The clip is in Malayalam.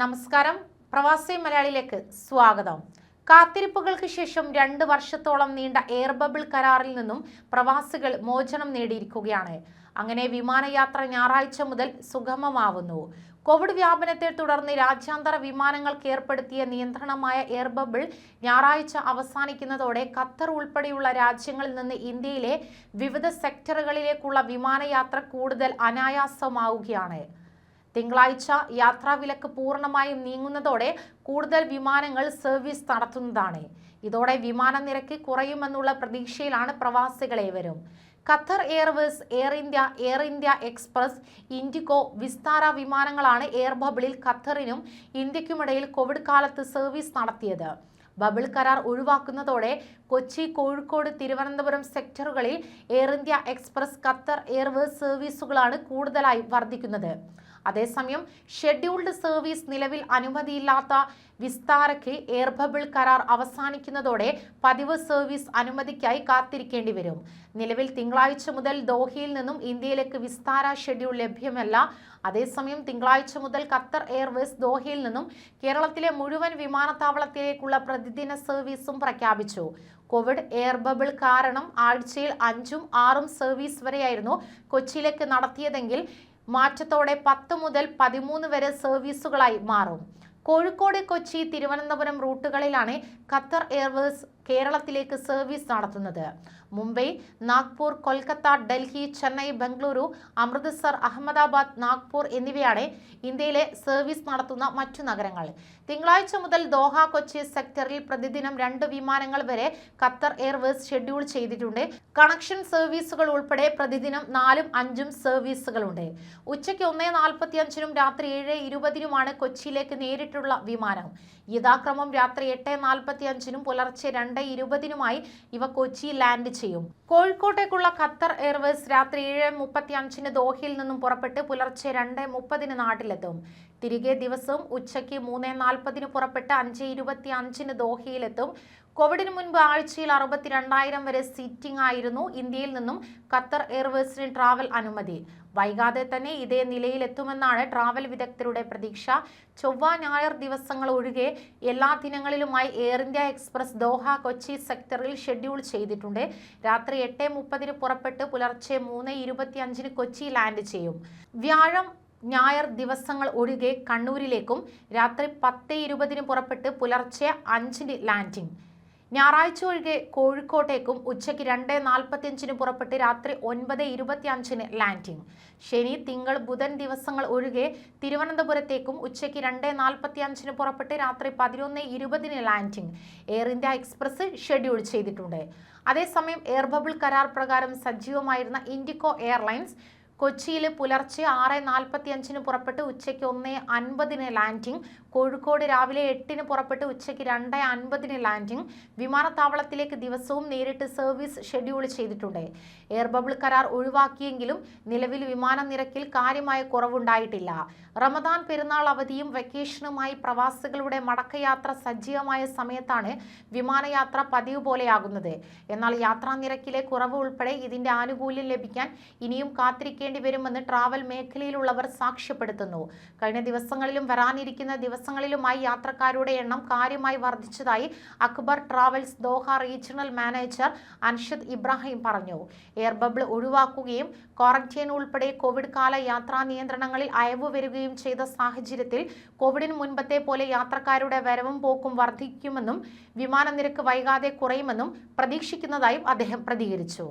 നമസ്കാരം. പ്രവാസി മലയാളിയിലേക്ക് സ്വാഗതം. കാത്തിരിപ്പുകൾക്ക് ശേഷം രണ്ട് വർഷത്തോളം നീണ്ട എയർ ബബിൾ കരാറിൽ നിന്നും പ്രവാസികൾ മോചനം നേടിയിരിക്കുകയാണ്. അങ്ങനെ വിമാനയാത്ര ഞായറാഴ്ച മുതൽ സുഗമമാവുന്നു. കോവിഡ് വ്യാപനത്തെ തുടർന്ന് രാജ്യാന്തര വിമാനങ്ങൾക്ക് ഏർപ്പെടുത്തിയ നിയന്ത്രണമായ എയർ ബബിൾ ഞായറാഴ്ച അവസാനിക്കുന്നതോടെ ഖത്തർ ഉൾപ്പെടെയുള്ള രാജ്യങ്ങളിൽ നിന്ന് ഇന്ത്യയിലെ വിവിധ സെക്ടറുകളിലേക്കുള്ള വിമാനയാത്ര കൂടുതൽ അനായാസമാവുകയാണ്. തിങ്കളാഴ്ച യാത്രാവിലക്ക് പൂർണമായും നീങ്ങുന്നതോടെ കൂടുതൽ വിമാനങ്ങൾ സർവീസ് നടത്തുന്നതാണ്. ഇതോടെ വിമാന നിരക്ക് കുറയുമെന്നുള്ള പ്രതീക്ഷയിലാണ് പ്രവാസികളേവരും Qatar airways Air India Air India express IndiGo Vistara വിമാനങ്ങളാണ് എയർ ബബിളിൽ ഖത്തറിനും ഇന്ത്യക്കുമിടയിൽ കോവിഡ് കാലത്ത് സർവീസ് നടത്തിയത്. ബബിൾ കരാർ ഒഴിവാക്കുന്നതോടെ Kochi Kozhikode Thiruvananthapuram സെക്ടറുകളിൽ Air India express Qatar airways സർവീസുകളാണ് കൂടുതലായി വർദ്ധിക്കുന്നത്. അതേസമയം ഷെഡ്യൂൾഡ് സർവീസ് നിലവിൽ അനുമതിയില്ലാത്ത വിസ്താരയ്ക്ക് എയർബബിൾ കരാർ അവസാനിക്കുന്നതോടെ പതിവ് സർവീസ് അനുമതിക്കായി കാത്തിരിക്കേണ്ടി വരും. നിലവിൽ തിങ്കളാഴ്ച മുതൽ ദോഹയിൽ നിന്നും ഇന്ത്യയിലേക്ക് വിസ്താര ഷെഡ്യൂൾ ലഭ്യമല്ല. അതേസമയം തിങ്കളാഴ്ച മുതൽ ഖത്തർ എയർവേസ് ദോഹയിൽ നിന്നും കേരളത്തിലെ മുഴുവൻ വിമാനത്താവളത്തിലേക്കുള്ള പ്രതിദിന സർവീസും പ്രഖ്യാപിച്ചു. കോവിഡ് എയർ ബബിൾ കാരണം ആഴ്ചയിൽ അഞ്ചും ആറും സർവീസ് വരെയായിരുന്നു കൊച്ചിയിലേക്ക് നടത്തിയതെങ്കിൽ മാറ്റത്തോടെ പത്ത് മുതൽ പതിമൂന്ന് വരെ സർവീസുകളായി മാറും. കോഴിക്കോട് കൊച്ചി തിരുവനന്തപുരം റൂട്ടുകളിലാണ് ഖത്തർ എയർവേസ് കേരളത്തിലേക്ക് സർവീസ് നടത്തുന്നത്. മുംബൈ നാഗ്പൂർ കൊൽക്കത്ത ഡൽഹി ചെന്നൈ ബംഗളൂരു അമൃത്സർ അഹമ്മദാബാദ് നാഗ്പൂർ എന്നിവയാണ് ഇന്ത്യയിലെ സർവീസ് നടത്തുന്ന മറ്റു നഗരങ്ങൾ. തിങ്കളാഴ്ച മുതൽ ദോഹ കൊച്ചി സെക്ടറിൽ പ്രതിദിനം രണ്ട് വിമാനങ്ങൾ വരെ ഖത്തർ എയർവേസ് ഷെഡ്യൂൾ ചെയ്തിട്ടുണ്ട്. കണക്ഷൻ സർവീസുകൾ ഉൾപ്പെടെ പ്രതിദിനം നാലും അഞ്ചും സർവീസുകളുണ്ട്. ഉച്ചയ്ക്ക് ഒന്നേ നാൽപ്പത്തി അഞ്ചിനും രാത്രി ഏഴ് ഇരുപതിനുമാണ് കൊച്ചിയിലേക്ക് നേരിട്ടുള്ള വിമാനം. യഥാക്രമം രാത്രി എട്ട് നാൽപ്പത്തി അഞ്ചിനും പുലർച്ചെ രണ്ട് ഇരുപതിനുമായി ഇവ കൊച്ചി ലാൻഡ് ചെയ്യും. കോഴിക്കോട്ടേക്കുള്ള ഖത്തർ എയർവേസ് രാത്രി ഏഴ് മുപ്പത്തി അഞ്ചിന് ദോഹയിൽ നിന്നും പുറപ്പെട്ട് പുലർച്ചെ രണ്ട് മുപ്പതിന് നാട്ടിലെത്തും. തിരികെ ദിവസവും ഉച്ചയ്ക്ക് മൂന്ന് നാൽപ്പതിന് പുറപ്പെട്ട് അഞ്ച് ഇരുപത്തി അഞ്ചിന് ദോഹയിലെത്തും. കോവിഡിന് മുൻപ് ആഴ്ചയിൽ അറുപത്തിരണ്ടായിരം വരെ സീറ്റിംഗ് ആയിരുന്നു ഇന്ത്യയിൽ നിന്നും ഖത്തർ എയർവേസിന് ട്രാവൽ അനുമതി. വൈകാതെ തന്നെ ഇതേ നിലയിലെത്തുമെന്നാണ് ട്രാവൽ വിദഗ്ധരുടെ പ്രതീക്ഷ. ചൊവ്വ ഞായർ ദിവസങ്ങൾ ഒഴികെ എല്ലാ ദിനങ്ങളിലുമായി air India express Doha Kochi സെക്ടറിൽ ഷെഡ്യൂൾ ചെയ്തിട്ടുണ്ട്. രാത്രി എട്ട് മുപ്പതിന് പുറപ്പെട്ട് പുലർച്ചെ മൂന്ന് ഇരുപത്തി അഞ്ചിന് കൊച്ചി ലാൻഡ് ചെയ്യും. വ്യാഴം ഞായർ ദിവസങ്ങൾ ഒഴികെ കണ്ണൂരിലേക്കും രാത്രി പത്ത് ഇരുപതിന് പുറപ്പെട്ട് പുലർച്ചെ അഞ്ചിന് ലാൻഡിംഗ് ഞായറാഴ്ച ഒഴികെ കോഴിക്കോട്ടേക്കും ഉച്ചയ്ക്ക് രണ്ട് നാൽപ്പത്തിയഞ്ചിന് പുറപ്പെട്ട് രാത്രി ഒൻപത് ഇരുപത്തി അഞ്ചിന് ലാൻഡിംഗ് ശനി തിങ്കൾ ബുധൻ ദിവസങ്ങൾ ഒഴികെ തിരുവനന്തപുരത്തേക്കും ഉച്ചയ്ക്ക് രണ്ട് നാൽപ്പത്തി അഞ്ചിന് പുറപ്പെട്ട് രാത്രി പതിനൊന്ന് ഇരുപതിന് landing Air India express schedule ചെയ്തിട്ടുണ്ട്. അതേസമയം എയർ ബബിൾ കരാർ പ്രകാരം സജീവമായിരുന്ന ഇൻഡിക്കോ എയർലൈൻസ് കൊച്ചിയിൽ പുലർച്ചെ ആറ് നാൽപ്പത്തി അഞ്ചിന് പുറപ്പെട്ട് ഉച്ചയ്ക്ക് ഒന്ന് അൻപതിന് ലാൻഡിംഗ് കോഴിക്കോട് രാവിലെ എട്ടിന് പുറപ്പെട്ട് ഉച്ചയ്ക്ക് രണ്ട് അൻപതിന് ലാൻഡിംഗ് വിമാനത്താവളത്തിലേക്ക് ദിവസവും നേരിട്ട് സർവീസ് ഷെഡ്യൂൾ ചെയ്തിട്ടുണ്ട്. എയർ ബബിൾ കരാർ ഒഴിവാക്കിയെങ്കിലും നിലവിൽ വിമാന നിരക്കിൽ കാര്യമായ കുറവുണ്ടായിട്ടില്ല. റമദാൻ പെരുന്നാൾ അവധിയും വെക്കേഷനുമായി പ്രവാസികളുടെ മടക്കയാത്ര സജീവമായ സമയത്താണ് വിമാനയാത്ര പതിവ് പോലെയാകുന്നത്. എന്നാൽ യാത്രാ നിരക്കിലെ കുറവ് ഉൾപ്പെടെ ഇതിന്റെ ആനുകൂല്യം ലഭിക്കാൻ ഇനിയും കാത്തിരിക്കേണ്ടി വരുമെന്ന് ട്രാവൽ മേഖലയിലുള്ളവർ സാക്ഷ്യപ്പെടുത്തുന്നു. കഴിഞ്ഞ ദിവസങ്ങളിലും വരാനിരിക്കുന്ന ദിവസങ്ങളിലുമായി യാത്രക്കാരുടെ എണ്ണം കാര്യമായി വർദ്ധിച്ചതായി Akbar travels Doha regional manager Anshad Ibrahim പറഞ്ഞു. എയർ ബബിൾ ഒഴിവാക്കുകയും ക്വാറന്റൈൻ ഉൾപ്പെടെ കോവിഡ് കാല യാത്രാ നിയന്ത്രണങ്ങളിൽ അയവ് വരികയും ചെയ്ത സാഹചര്യത്തിൽ കോവിഡിന് മുൻപത്തെ പോലെ യാത്രക്കാരുടെ വരവും പോക്കും വർദ്ധിക്കുമെന്നും വിമാന നിരക്ക് വൈകാതെ കുറയുമെന്നും പ്രതീക്ഷിക്കുന്നതായും അദ്ദേഹം പ്രതികരിച്ചു.